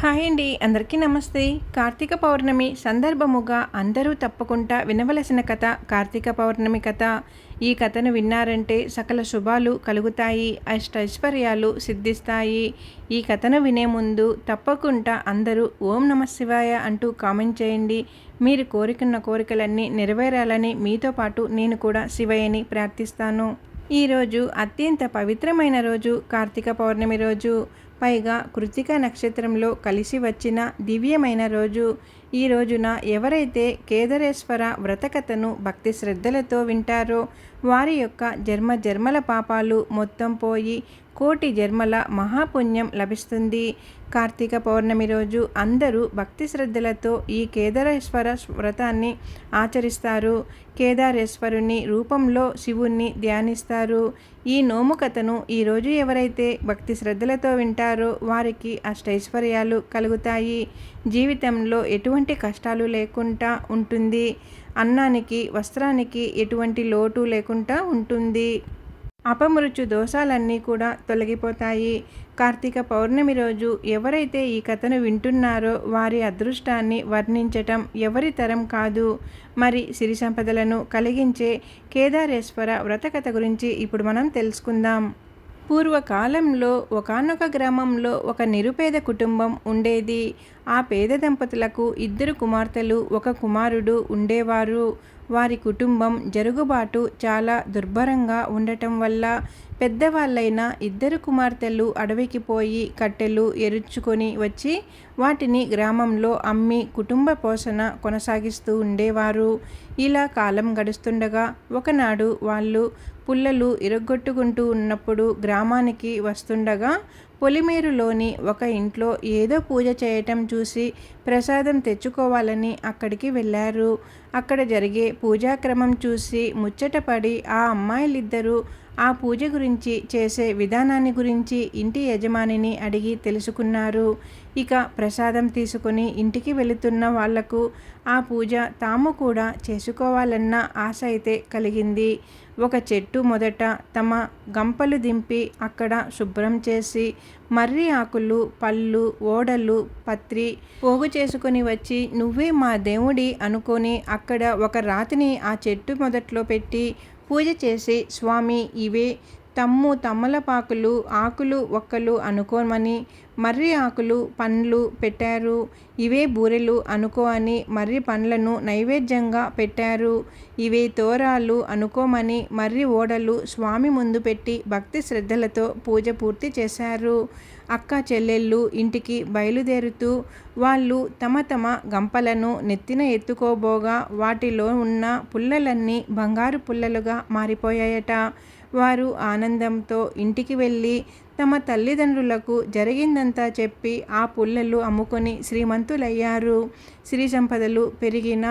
Hi అండి అందరికీ నమస్తే. కార్తీక పౌర్ణమి సందర్భముగా అందరూ తప్పకుండా వినవలసిన కథ కార్తీక పౌర్ణమి కథ. ఈ కథను విన్నారంటే సకల శుభాలు కలుగుతాయి అష్టైశ్వర్యాలు సిద్ధిస్తాయి. ఈ కథను వినే ముందు తప్పకుండా అందరూ ఓం నమ శివాయ అంటూ కామెంట్ చేయండి. మీరు కోరికున్న కోరికలన్నీ నెరవేరాలని మీతో పాటు నేను కూడా శివయ్యని ప్రార్థిస్తాను. ఈరోజు అత్యంత పవిత్రమైన రోజు. కార్తీక పౌర్ణమి రోజు. పైగా కృతిక నక్షత్రంలో కలిసి వచ్చిన దివ్యమైన రోజు. ఈ రోజున ఎవరైతే కేదరేశ్వర వ్రతకథను భక్తి శ్రద్ధలతో వింటారో వారి యొక్క జన్మ జన్మల పాపాలు మొత్తం పోయి కోటి జన్మల మహాపుణ్యం లభిస్తుంది. కార్తీక పౌర్ణమి రోజు అందరూ భక్తి శ్రద్ధలతో ఈ కేదారేశ్వర వ్రతాన్ని ఆచరిస్తారు. కేదారేశ్వరుని రూపంలో శివుణ్ణి ధ్యానిస్తారు. ఈ నోము కథను ఈరోజు ఎవరైతే భక్తి శ్రద్ధలతో వింటారో వారికి అష్టైశ్వర్యాలు కలుగుతాయి. జీవితంలో ఎటువంటి కష్టాలు లేకుండా ఉంటుంది. అన్నానికి వస్త్రానికి ఎటువంటి లోటు లేకుండా ఉంటుంది. అపమృత్యు దోషాలన్నీ కూడా తొలగిపోతాయి. కార్తీక పౌర్ణమి రోజు ఎవరైతే ఈ కథను వింటున్నారో వారి అదృష్టాన్ని వర్ణించటం ఎవరి తరం కాదు. మరి సిరి సంపదలను కలిగించే కేదారేశ్వర వ్రతకథ గురించి ఇప్పుడు మనం తెలుసుకుందాం. పూర్వకాలంలో ఒకనొక గ్రామంలో ఒక నిరుపేద కుటుంబం ఉండేది. ఆ పేద దంపతులకు ఇద్దరు కుమార్తెలు ఒక కుమారుడు ఉండేవారు. వారి కుటుంబం జరుగుబాటు చాలా దుర్భరంగా ఉండటం వల్ల పెద్దవాళ్ళైన ఇద్దరు కుమార్తెలు అడవికి పోయి కట్టెలు ఎరుచుకొని వచ్చి వాటిని గ్రామంలో అమ్మి కుటుంబ పోషణ కొనసాగిస్తూ ఉండేవారు. ఇలా కాలం గడుస్తుండగా ఒకనాడు వాళ్ళు పుల్లలు ఇరగొట్టుకుంటూ ఉన్నప్పుడు గ్రామానికి వస్తుండగా పొలిమేరులోని ఒక ఇంట్లో ఏదో పూజ చేయటం చూసి ప్రసాదం తెచ్చుకోవాలని అక్కడికి వెళ్ళారు. అక్కడ జరిగే పూజాక్రమం చూసి ముచ్చటపడి ఆ అమ్మాయిలిద్దరూ ఆ పూజ గురించి చేసే విధానాన్ని గురించి ఇంటి యజమానిని అడిగి తెలుసుకున్నారు. ఇక ప్రసాదం తీసుకుని ఇంటికి వెళుతున్న వాళ్ళకు ఆ పూజ తాము కూడా చేసుకోవాలన్న ఆశ అయితే కలిగింది. ఒక చెట్టు మొదట తమ గంపలు దింపి అక్కడ శుభ్రం చేసి మర్రి ఆకులు పళ్ళు ఓడలు పత్రి పోగు చేసుకొని వచ్చి నువ్వే మా దేవుడి అనుకొని అక్కడ ఒక రాతిని ఆ చెట్టు మొదట్లో పెట్టి పూజ చేసి స్వామి ఇవే తమ్ము తమ్మలపాకులు ఆకులు ఒక్కలు అనుకోమని మర్రి ఆకులు పండ్లు పెట్టారు. ఇవే బూరెలు అనుకో అని మర్రి పండ్లను నైవేద్యంగా పెట్టారు. ఇవే తోరాలు అనుకోమని మర్రి ఓడలు స్వామి ముందు పెట్టి భక్తి శ్రద్ధలతో పూజ పూర్తి చేశారు. అక్క చెల్లెళ్ళు ఇంటికి బయలుదేరుతూ వాళ్ళు తమ తమ గంపలను నెత్తిన ఎత్తుకోబోగా వాటిలో ఉన్న పుల్లలన్నీ బంగారు పుల్లలుగా మారిపోయాయట. వారు ఆనందంతో ఇంటికి వెళ్ళి తమ తల్లిదండ్రులకు జరిగిందంతా చెప్పి ఆ పుల్లలు అమ్ముకొని శ్రీమంతులయ్యారు. శ్రీ సంపదలు పెరిగిన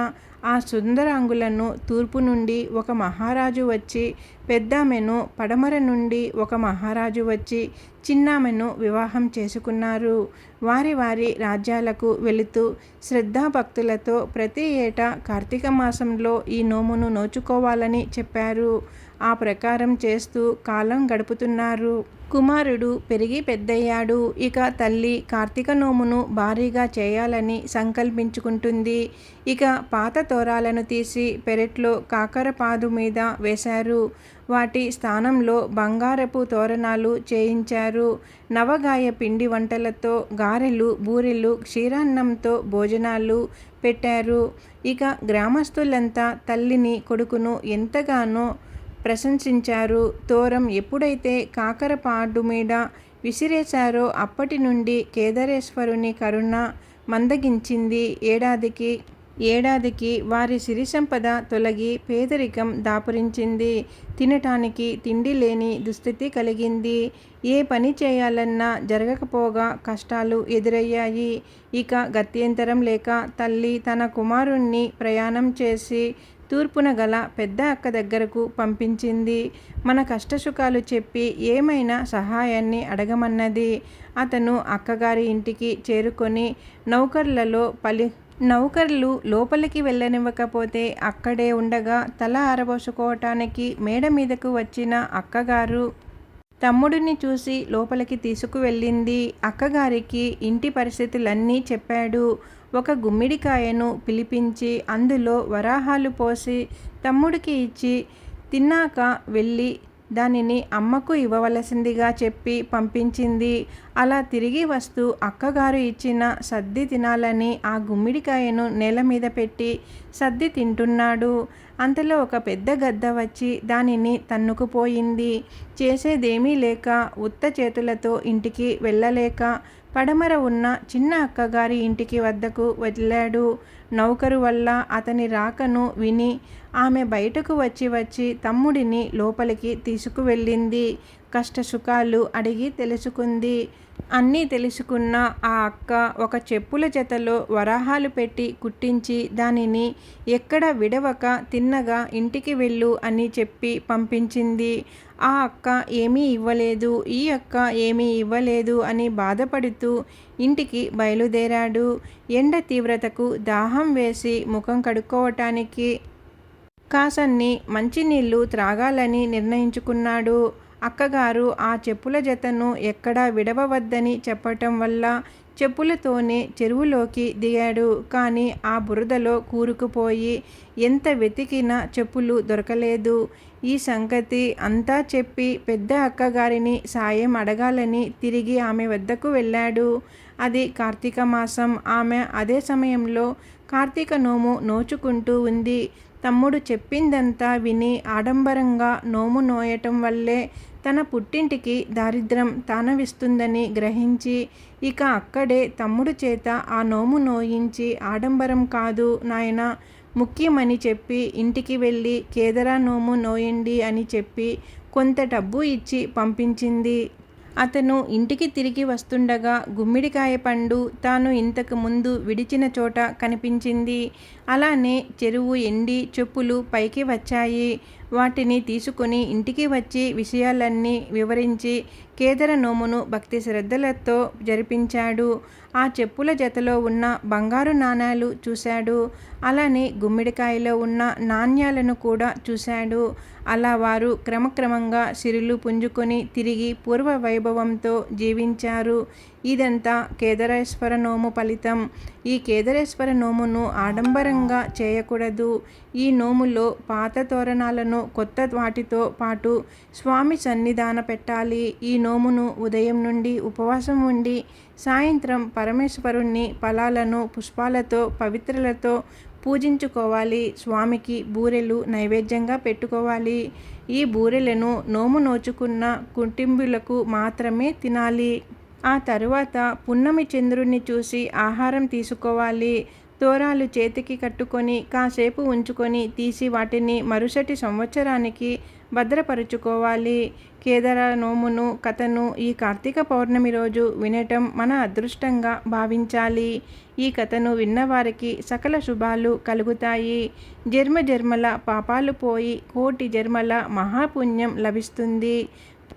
ఆ సుందరాంగులను తూర్పు నుండి ఒక మహారాజు వచ్చి పెద్దామెను పడమర నుండి ఒక మహారాజు వచ్చి చిన్నామెను వివాహం చేసుకున్నారు. వారి వారి రాజ్యాలకు వెళుతూ శ్రద్ధాభక్తులతో ప్రతి ఏటా కార్తీక మాసంలో ఈ నోమును నోచుకోవాలని చెప్పారు. ఆ ప్రకారం చేస్తూ కాలం గడుపుతున్నారు. కుమారుడు పెరిగి పెద్దయ్యాడు. ఇక తల్లి కార్తీక నోమును భారీగా చేయాలని సంకల్పించుకుంటుంది. ఇక పాత తోరాలను తీసి పెరట్లో కాకరపాదు మీద వేశారు. వాటి స్థానంలో బంగారపు తోరణాలు చేయించారు. నవగాయ పిండి వంటలతో గారెలు బూరెలు క్షీరాన్నంతో భోజనాలు పెట్టారు. ఇక గ్రామస్తులంతా తల్లిని కొడుకును ఎంతగానో ప్రశంసించారు. తోరం ఎప్పుడైతే కాకరపాడు మీద విసిరేశారో అప్పటి నుండి కేదారేశ్వరుని కరుణ మందగించింది. ఏడాదికి ఏడాదికి వారి సిరి సంపద తొలగి పేదరికం దాపురించింది. తినటానికి తిండి లేని దుస్థితి కలిగింది. ఏ పని చేయాలన్నా జరగకపోగా కష్టాలు ఎదురయ్యాయి. ఇక గత్యంతరం లేక తల్లి తన కుమారుణ్ణి ప్రయాణం చేసి తూర్పున గల పెద్ద అక్క దగ్గరకు పంపించింది. మన కష్టసుఖాలు చెప్పి ఏమైనా సహాయాన్ని అడగమన్నది. అతను అక్కగారి ఇంటికి చేరుకొని నౌకర్లలో పలి నౌకర్లు లోపలికి వెళ్ళనివ్వకపోతే అక్కడే ఉండగా తల ఆరబోసుకోవటానికి మేడ మీదకు వచ్చిన అక్కగారు తమ్ముడిని చూసి లోపలికి తీసుకువెళ్ళింది. అక్కగారికి ఇంటి పరిస్థితులన్నీ చెప్పాడు. ఒక గుమ్మిడికాయను పిలిపించి అందులో వరాహాలు పోసి తమ్ముడికి ఇచ్చి తిన్నాక వెళ్ళి దానిని అమ్మకు ఇవ్వవలసిందిగా చెప్పి పంపించింది. అలా తిరిగి వస్తూ అక్కగారు ఇచ్చిన సద్ది తినాలని ఆ గుమ్మిడికాయను నేల మీద పెట్టి సద్ది తింటున్నాడు. అంతలో ఒక పెద్ద గద్ద వచ్చి దానిని తన్నుకుపోయింది. చేసేదేమీ లేక ఉత్త చేతులతో ఇంటికి వెళ్ళలేక పడమర ఉన్న చిన్న అక్కగారి ఇంటికి వద్దకు వెళ్ళాడు. నౌకరు వల్ల అతని రాకను విని ఆమె బయటకు వచ్చి వచ్చి తమ్ముడిని లోపలికి తీసుకువెళ్ళింది. కష్టసుఖాలు అడిగి తెలుసుకుంది. అన్నీ తెలుసుకున్న ఆ అక్క ఒక చెప్పుల జతలో వరాహాలు పెట్టి కుట్టించి దానిని ఎక్కడ విడవక తిన్నగా ఇంటికి వెళ్ళు అని చెప్పి పంపించింది. ఆ అక్క ఏమీ ఇవ్వలేదు. ఈ అక్క ఏమీ ఇవ్వలేదు అని బాధపడుతూ ఇంటికి బయలుదేరాడు. ఎండ తీవ్రతకు దాహం వేసి ముఖం కడుక్కోవటానికి కాసన్ని మంచినీళ్ళు త్రాగాలని నిర్ణయించుకున్నాడు. అక్కగారు ఆ చెప్పుల జతను ఎక్కడా విడవవద్దని చెప్పటం వల్ల చెప్పులతోనే చెరువులోకి దిగాడు. కానీ ఆ బురదలో కూరుకుపోయి ఎంత వెతికినా చెప్పులు దొరకలేదు. ఈ సంగతి అంతా చెప్పి పెద్ద అక్కగారిని సాయం అడగాలని తిరిగి ఆమె వద్దకు వెళ్ళాడు. అది కార్తీక మాసం. ఆమె అదే సమయంలో కార్తీక నోము నోచుకుంటూ ఉంది. తమ్ముడు చెప్పిందంతా విని ఆడంబరంగా నోము నోయటం వల్లే తన పుట్టింటికి దారిద్రం తానవిస్తుందని గ్రహించి ఇక అక్కడే తమ్ముడు చేత ఆ నోము నోయించి ఆడంబరం కాదు నాయన ముఖ్యమని చెప్పి ఇంటికి వెళ్ళి కేదరా నోము నోయండి అని చెప్పి కొంత డబ్బు ఇచ్చి పంపించింది. అతను ఇంటికి తిరిగి వస్తుండగా గుమ్మిడికాయ పండు తాను ఇంతకు ముందు విడిచిన చోట కనిపించింది. అలానే చెరువు ఎండి చెప్పులు పైకి వచ్చాయి. వాటిని తీసుకుని ఇంటికి వచ్చి విషయాలన్నీ వివరించి కేదర నోమును భక్తి శ్రద్ధలతో జరిపించాడు. ఆ చెప్పుల జతలో ఉన్న బంగారు నాణాలు చూశాడు. అలానే గుమ్మిడికాయలో ఉన్న నాణ్యాలను కూడా చూశాడు. అలా వారు క్రమక్రమంగా సిరులు పుంజుకొని తిరిగి పూర్వ వైభవంతో జీవించారు. ఇదంతా కేదరేశ్వర నోము ఫలితం. ఈ కేదరేశ్వర నోమును ఆడంబరంగా చేయకూడదు. ఈ నోములో పాత తోరణాలను కొత్త వాటితో పాటు స్వామి సన్నిధాన పెట్టాలి. ఈ నోమును ఉదయం నుండి ఉపవాసం ఉండి సాయంత్రం పరమేశ్వరుణ్ణి ఫలాలను పుష్పాలతో పవిత్రలతో పూజించుకోవాలి. స్వామికి బూరెలు నైవేద్యంగా పెట్టుకోవాలి. ఈ బూరెలను నోము నోచుకున్న కుటుంబులకు మాత్రమే తినాలి. ఆ తరువాత పున్నమి చంద్రుణ్ణి చూసి ఆహారం తీసుకోవాలి. తోరాలు చేతికి కట్టుకొని కాసేపు ఉంచుకొని తీసి వాటిని మరుసటి సంవత్సరానికి భద్రపరుచుకోవాలి. కేదర నోమును కథను ఈ కార్తీక పౌర్ణమి రోజు వినటం మన అదృష్టంగా భావించాలి. ఈ కథను విన్నవారికి సకల శుభాలు కలుగుతాయి. జన్మ జన్మల పాపాలు పోయి కోటి జన్మల మహాపుణ్యం లభిస్తుంది.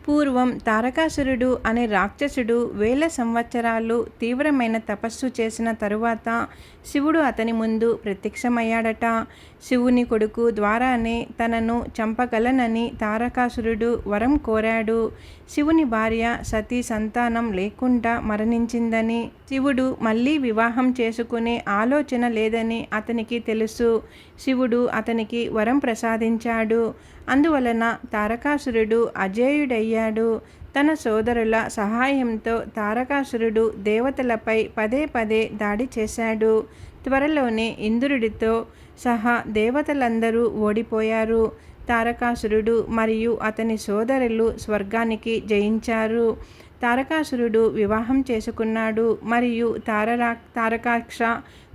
పూర్వం తారకాసురుడు అనే రాక్షసుడు వేల సంవత్సరాలు తీవ్రమైన తపస్సు చేసిన తరువాత శివుడు అతని ముందు ప్రత్యక్షమయ్యాడట. శివుని కొడుకు ద్వారానే తనను చంపగలనని తారకాసురుడు వరం కోరాడు. శివుని భార్య సతీ సంతానం లేకుండా మరణించిందని శివుడు మళ్ళీ వివాహం చేసుకునే ఆలోచన లేదని అతనికి తెలుసు. శివుడు అతనికి వరం ప్రసాదించాడు. అందువలన తారకాసురుడు అజేయుడయ్యాడు. తన సోదరుల సహాయంతో తారకాసురుడు దేవతలపై పదే పదే దాడి చేశాడు. త్వరలోనే ఇంద్రుడితో సహా దేవతలందరూ ఓడిపోయారు. తారకాసురుడు మరియు అతని సోదరులు స్వర్గానికి జయించారు. తారకాసురుడు వివాహం చేసుకున్నాడు. మరియు తారరా తారకాక్ష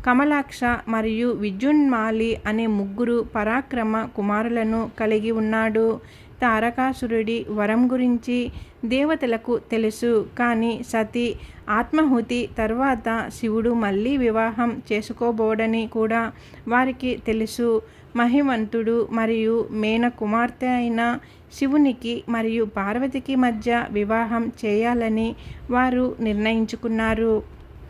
కమలాక్ష మరియు విద్యున్మాలి అనే ముగ్గురు పరాక్రమ కుమారులను కలిగి ఉన్నాడు. తారకాసురుడి వరం గురించి దేవతలకు తెలుసు. కానీ సతి ఆత్మహుతి తర్వాత శివుడు మళ్ళీ వివాహం చేసుకోబోడని కూడా వారికి తెలుసు. మహివంతుడు మరియు మేన కుమార్తె అయిన శివునికి మరియు పార్వతికి మధ్య వివాహం చేయాలని వారు నిర్ణయించుకున్నారు.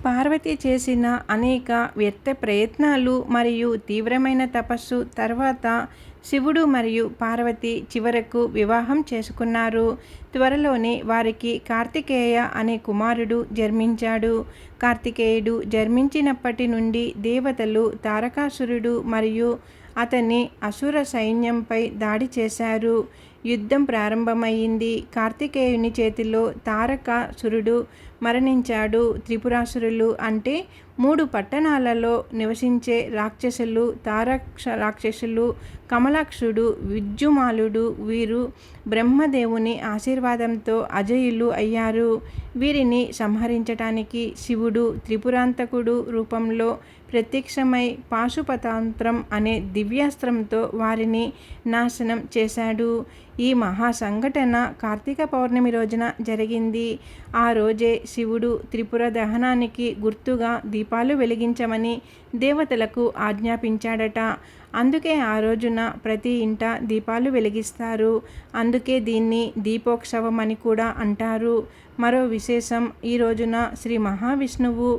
పార్వతి చేసిన అనేక వ్యర్థ ప్రయత్నాలు మరియు తీవ్రమైన తపస్సు తర్వాత శివుడు మరియు పార్వతి చివరకు వివాహం చేసుకున్నారు. త్వరలోనే వారికి కార్తికేయ అనే కుమారుడు జన్మించాడు. కార్తికేయుడు జన్మించినప్పటి నుండి దేవతలు తారకాసురుడు మరియు అతని అసుర సైన్యంపై దాడి చేశారు. యుద్ధం ప్రారంభమైంది కార్తికేయుని చేతిలో తారకాసురుడు మరణించాడు. త్రిపురాసురులు అంటే మూడు పట్టణాలలో నివసించే రాక్షసులు తారక్ష రాక్షసులు కమలాక్షుడు విద్యుమాలుడు వీరు బ్రహ్మదేవుని ఆశీర్వాదంతో అజయులు అయ్యారు. వీరిని సంహరించటానికి శివుడు త్రిపురాంతకుడు రూపంలో ప్రత్యక్షమై పాశుపతాంత్రం అనే దివ్యాస్త్రంతో వారిని నాశనం చేశాడు. ఈ మహా సంఘటన కార్తీక పౌర్ణమి రోజున జరిగింది. ఆ రోజే శివుడు త్రిపుర దహనానికి గుర్తుగా దీపాలు వెలిగించమని దేవతలకు ఆజ్ఞాపించాడట. అందుకే ఆ రోజున ప్రతి ఇంట దీపాలు వెలిగిస్తారు. అందుకే దీన్ని దీపోత్సవం అని కూడా అంటారు. మరో విశేషం ఈ రోజున శ్రీ మహావిష్ణువు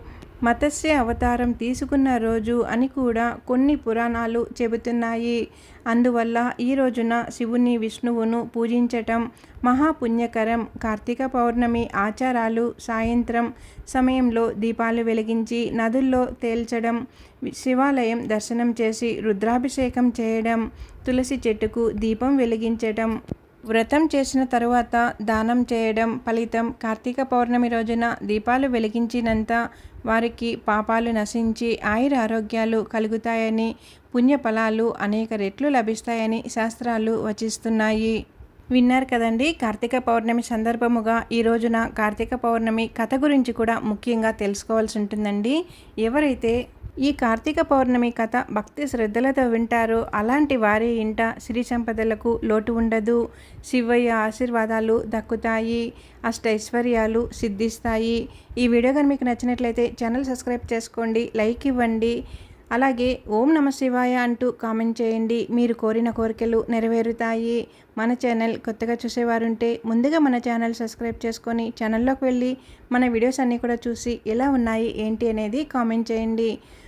మత్స్య అవతారం తీసుకున్న రోజు అని కూడా కొన్ని పురాణాలు చెబుతున్నాయి. అందువల్ల ఈ రోజున శివుని విష్ణువును పూజించటం మహాపుణ్యకరం. కార్తీక పౌర్ణమి ఆచారాలు సాయంత్రం సమయంలో దీపాలు వెలిగించి నదుల్లో తేల్చడం శివాలయం దర్శనం చేసి రుద్రాభిషేకం చేయడం తులసి చెట్టుకు దీపం వెలిగించటం. వ్రతం చేసిన తరువాత దానం చేయడం ఫలితం కార్తీక పౌర్ణమి రోజున దీపాలు వెలిగించినంత వారికి పాపాలు నశించి ఆయుర ఆరోగ్యాలు కలుగుతాయని పుణ్యఫలాలు అనేక రెట్లు లభిస్తాయని శాస్త్రాలు వచిస్తున్నాయి. విన్నారు కదండి కార్తీక పౌర్ణమి సందర్భముగా ఈ రోజున కార్తీక పౌర్ణమి కథ గురించి కూడా ముఖ్యంగా తెలుసుకోవాల్సి ఉంటుందండి. ఎవరైతే ఈ కార్తీక పౌర్ణమి కథ భక్తి శ్రద్ధలతో వింటారు. అలాంటి వారి ఇంట శ్రీ సంపదలకు లోటు ఉండదు. శివయ్య ఆశీర్వాదాలు దక్కుతాయి. అష్టైశ్వర్యాలు సిద్ధిస్తాయి. ఈ వీడియో కానీ మీకు నచ్చినట్లయితే ఛానల్ సబ్స్క్రైబ్ చేసుకోండి. లైక్ ఇవ్వండి. అలాగే ఓం నమ శివాయ అంటూ కామెంట్ చేయండి. మీరు కోరిన కోరికలు నెరవేరుతాయి. మన ఛానల్ కొత్తగా చూసేవారుంటే ముందుగా మన ఛానల్ సబ్స్క్రైబ్ చేసుకొని ఛానల్లోకి వెళ్ళి మన వీడియోస్ అన్నీ కూడా చూసి ఎలా ఉన్నాయి ఏంటి అనేది కామెంట్ చేయండి.